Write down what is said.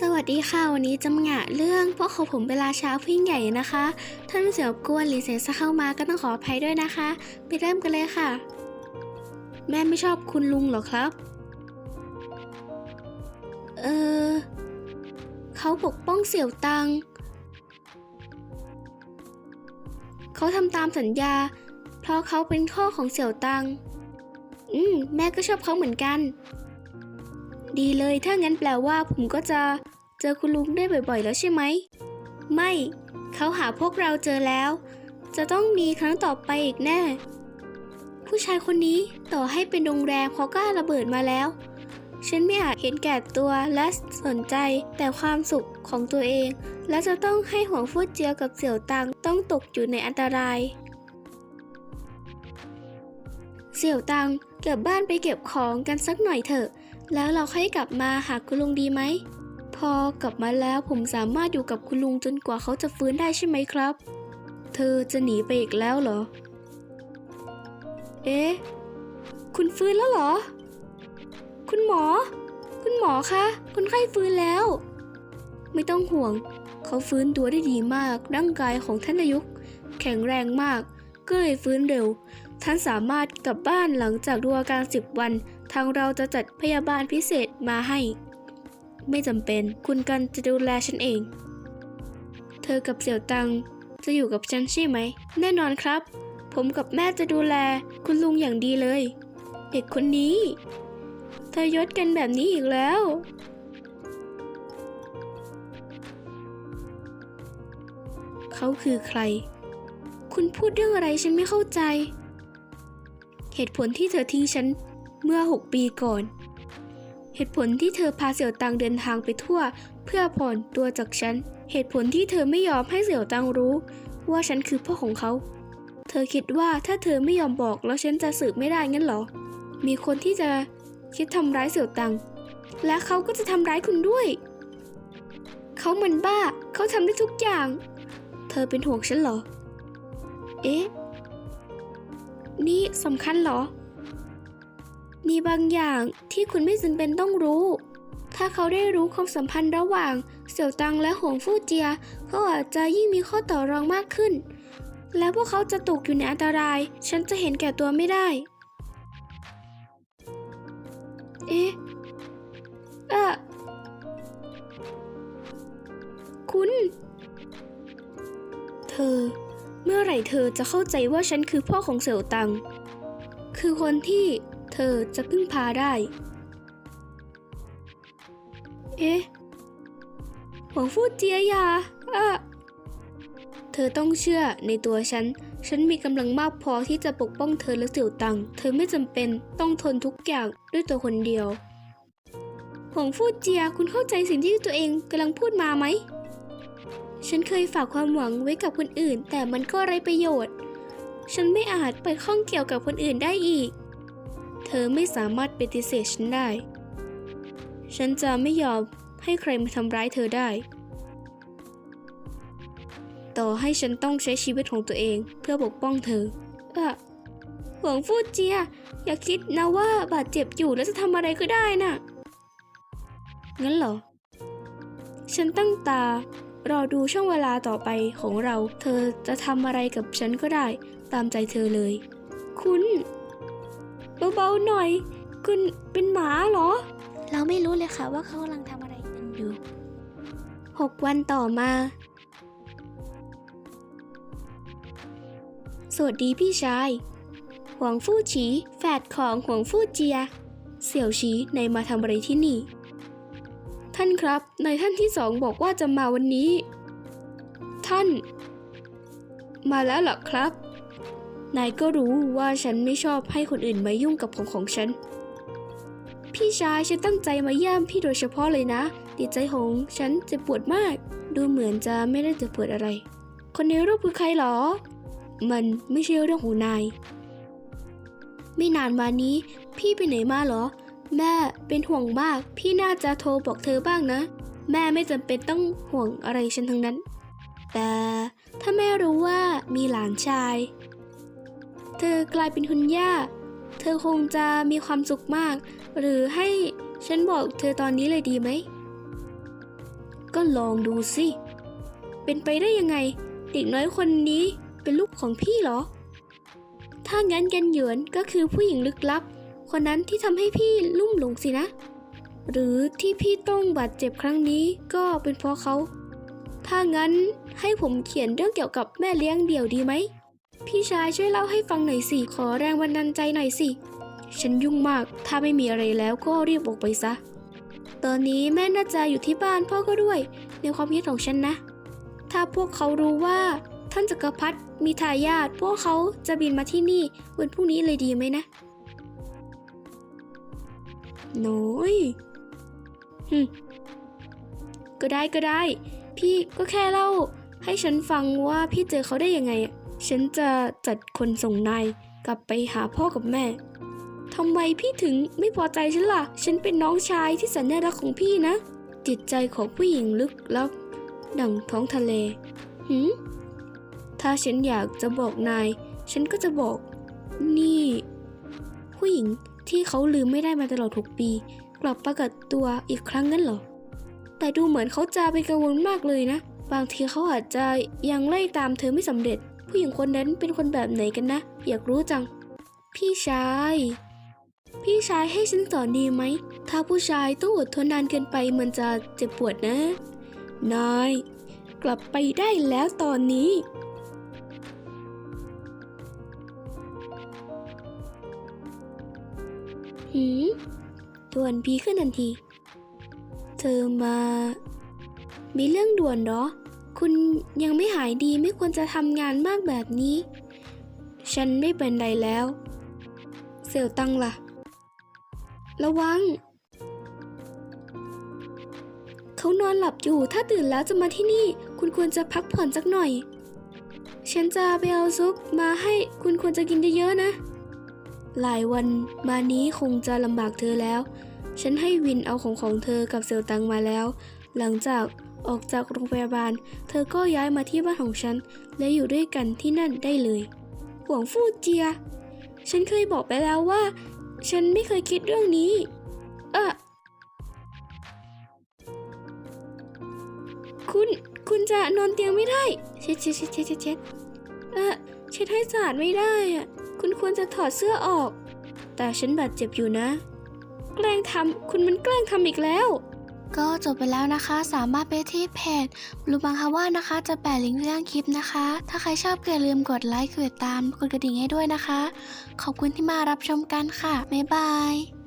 สวัสดีค่ะ วันนี้จำหงะเรื่องพวกเขาผมเป็นราชาผู้ยิ่งใหญ่นะคะ ท่านเสียบกวนหรือเสียสะเข้ามาก็ต้องขออภัยด้วยนะคะ ไปเริ่มกันเลยค่ะ แม่ไม่ชอบคุณลุงเหรอครับ เออเขาปกป้องเสี่ยวตัง เขาทำตามสัญญา เพราะเขาเป็นข้อของเสี่ยวตัง อืม แม่ก็ชอบเขาเหมือนกัน ดีเลย ถ้างั้นแปลว่าผมก็จะเจอคุณลุงได้บ่อยๆ แล้วใช่ไหม ไม่ เขาหาพวกเราเจอแล้ว จะต้องมีครั้งต่อไปอีกแน่ ผู้ชายคนนี้ต่อให้เป็นโรงแรมเขาก็ระเบิดมาแล้ว ฉันไม่อาจเห็นแก่ตัวและสนใจแต่ความสุขของตัวเอง และจะต้องให้ห่วงฟูดเจียกับเสี่ยวตังต้องตกอยู่ในอันตรายเสี่ยวตังเก็บบ้านไปเก็บของกันสักหน่อยเถอะ แล้วเราค่อยกลับมาหาคุณลุงดีไหม พอกลับมาแล้วผมสามารถอยู่กับคุณลุงจนกว่าเขาจะฟื้นได้ใช่ไหมครับ เธอจะหนีไปอีกแล้วเหรอ เอ๊ะ คุณฟื้นแล้วเหรอ คุณหมอ คุณหมอคะคนไข้ฟื้นแล้ว ไม่ต้องห่วง เขาฟื้นตัวได้ดีมาก ร่างกายของท่านนายกแข็งแรงมาก ก็เลยฟื้นเร็ว ท่านสามารถกลับบ้านหลังจากดูอาการสิบวัน ทางเราจะจัดพยาบาลพิเศษมาให้ ไม่จำเป็น คุณกันจะดูแลฉันเอง เธอกับเสี่ยวตังจะอยู่กับฉันใช่ไหม แน่นอนครับ ผมกับแม่จะดูแลคุณลุงอย่างดีเลย เด็กคนนี้ เธอยศกันแบบนี้อีกแล้วเขาคือใคร คุณพูดเรื่องอะไรฉันไม่เข้าใจ เหตุผลที่เธอทิ้งฉัน เมื่อ 6 ปีก่อน เหตุผลที่เธอพาเสี่ยวตังเดินทางไปทั่ว เพื่อผ่อนตัวจากฉัน เหตุผลที่เธอไม่ยอมให้เสี่ยวตังรู้ ว่าฉันคือพ่อของเขา เธอคิดว่าถ้าเธอไม่ยอมบอกแล้วฉันจะสืบไม่ได้งั้นเหรอ มีคนที่จะคิดทำร้ายเสี่ยวตัง และเขาก็จะทำร้ายคุณด้วย เขาเหมือนบ้า เขาทำได้ทุกอย่าง เธอเป็นห่วงฉันเหรอ เอ๊ะ นี่สำคัญเหรอ มีบางอย่างที่คุณไม่จำเป็นต้องรู้ ถ้าเขาได้รู้ความสัมพันธ์ระหว่าง เสี่ยวตังและหงฟู่เจีย เขาอาจจะยิ่งมีข้อต่อรองมากขึ้น และพวกเขาจะตกอยู่ในอันตราย ฉันจะเห็นแก่ตัวไม่ได้ เอ๊ะเอะคุณ เธอ เมื่อไหร่เธอจะเข้าใจว่าฉันคือพ่อของเสี่ยวตัง คือคนที่ เธอจะพึ่งพาได้ เอ๊ะหวังฟูเจียยาอะเธอต้องเชื่อในตัวฉัน ฉันมีกำลังมากพอที่จะปกป้องเธอและเสี่ยวตัง เธอไม่จำเป็นต้องทนทุกอย่างด้วยตัวคนเดียวหวงฟูเจียคุณเข้าใจสิ่งที่ตัวเองกำลังพูดมาไหม ฉันเคยฝากความหวังไว้กับคนอื่น แต่มันก็ไร้ประโยชน์ ฉันไม่อาจไปข้องเกี่ยวกับคนอื่นได้อีก อไม่สามารถปฏิเสธฉันได้ ฉันจะไม่ยอมให้ใครมาทำร้ายเธอได้ ต่อให้ฉันต้องใช้ชีวิตของตัวเองเพื่อปกป้องเธออะหวังฟูเจีย อย่าคิดนะว่าบาดเจ็บอยู่แล้วจะทำอะไรก็ได้น่ะ งั้นเหรอ ฉันตั้งตารอดูช่วงเวลาต่อไปของเรา เธอจะทำอะไรกับฉันก็ได้ ตามใจเธอเลย คุณ เบาๆหน่อย คุณเป็นหมาเหรอ เราไม่รู้เลยค่ะว่าเขากำลังทำอะไรกันอยู่หกวันต่อมา สวัสดีพี่ชายหวงฟู่ฉีแฝดของหวงฟู่เจีย เสี่ยวฉีในายมาทำอะไรที่นี่ ท่านครับนายท่านที่สองบอกว่าจะมาวันนี้ ท่าน มาแล้วเหรอครับ นายก็รู้ว่าฉันไม่ชอบให้คนอื่นมายุ่งกับของของฉัน พี่ชายฉันตั้งใจมาเยี่ยมพี่โดยเฉพาะเลยนะจิตใจของฉันเจ็บปวดมาก ดูเหมือนจะไม่ได้เจ็บปวดอะไร คนในรูปคือใครหรอ มันไม่ใช่เรื่องของนาย ไม่นานมานี้ พี่ไปไหนมาเหรอ แม่เป็นห่วงมาก พี่น่าจะโทรบอกเธอบ้างนะ แม่ไม่จำเป็นต้องห่วงอะไรฉันทั้งนั้น แต่ถ้าแม่รู้ว่ามีหลานชาย ธอกลายเป็นคุณย่า เธอคงจะมีความสุขมาก หรือให้ฉันบอกเธอตอนนี้เลยดีไหม ก็ลองดูสิ เป็นไปได้ยังไง เด็กน้อยคนนี้เป็นลูกของพี่เหรอ ถ้างั้นกันหยวนก็คือผู้หญิงลึกลับ คนนั้นที่ทำให้พี่ลุ่มหลงสินะ หรือที่พี่ต้องบาดเจ็บครั้งนี้ก็เป็นเพราะเขา ถ้างั้นให้ผมเขียนเรื่องเกี่ยวกับแม่เลี้ยงเดี่ยวดีไหม พี่ชายช่วยเล่าให้ฟังหน่อยสิ ขอแรงบันดาลใจหน่อยสิ ฉันยุ่งมาก ถ้าไม่มีอะไรแล้วก็รีบออกไปซะ ตอนนี้แม่น่าจะอยู่ที่บ้านพ่อก็ด้วย ในความคิดของฉันนะ ถ้าพวกเขารู้ว่า ท่านจักรพรรดิมีทายาทพวกเขาจะบินมาที่นี่วันพรุ่งนี้เลยดีไหมนะน้อยหึก็ได้ก็ได้ พี่ก็แค่เล่าให้ฉันฟังว่าพี่เจอเขาได้ยังไงอะ ฉันจะจัดคนส่งนายกลับไปหาพ่อกับแม่ทำไมพี่ถึงไม่พอใจฉันล่ะ ฉันเป็นน้องชายที่แสนน่ารักของพี่นะ จิตใจของผู้หญิงลึกลับ ดังท้องทะเล หืม ถ้าฉันอยากจะบอกนาย ฉันก็จะบอก นี่ ผู้หญิงที่เขาลืมไม่ได้มาตลอด6ปี กลับปรากฏตัวอีกครั้งงั้นเหรอ แต่ดูเหมือนเขาจะเป็นกังวลมากเลยนะ บางทีเขาอาจจะยังไล่ตามเธอไม่สำเร็จ ผู้หญิงคนนั้นเป็นคนแบบไหนกันนะ อยากรู้จัง พี่ชาย พี่ชายให้ฉันสอนดีไหม ถ้าผู้ชายต้องอดทนนานเกินไปมันจะเจ็บปวดนะ นาย กลับไปได้แล้วตอนนี้หืมด่วนพีขึ้นทันที เธอมา มีเรื่องด่วนเหรอ คุณยังไม่หายดีไม่ควรจะทำงานมากแบบนี้ ฉันไม่เป็นไรแล้ว เสี่ยวตังล่ะ ระวัง เขานอนหลับอยู่ถ้าตื่นแล้วจะมาที่นี่ คุณควรจะพักผ่อนสักหน่อย ฉันจะไปเอาซุปมาให้คุณควรจะกินเยอะๆนะ หลายวันมานี้คงจะลำบากเธอแล้ว ฉันให้วินเอาของของเธอกับเซลตังมาแล้ว หลังจาก ออกจากโรงพยาบาล เธอก็ย้ายมาที่บ้านของฉัน และอยู่ด้วยกันที่นั่นได้เลยหวงฟูเจีย ฉันเคยบอกไปแล้วว่า ฉันไม่เคยคิดเรื่องนี้ เออคุณ คุณจะนอนเตียงไม่ได้ เช็ดเช็ดเช็ดเช็ดเช็ดเช็ดเออเช็ดให้สะอาดไม่ได้อะคุณควรจะถอดเสื้อออก แต่ฉันบาดเจ็บอยู่นะ แกล้งทำ คุณมันแกล้งทำอีกแล้ว ก็จบไปแล้วนะคะ สามารถไปที่เพจลูบังคาว่านะคะ จะแปะลิงก์เรื่องคลิปนะคะ ถ้าใครชอบอย่าลืมกดไลค์กดติดตามกดกระดิ่งให้ด้วยนะคะ ขอบคุณที่มารับชมกันค่ะ บ๊ายบาย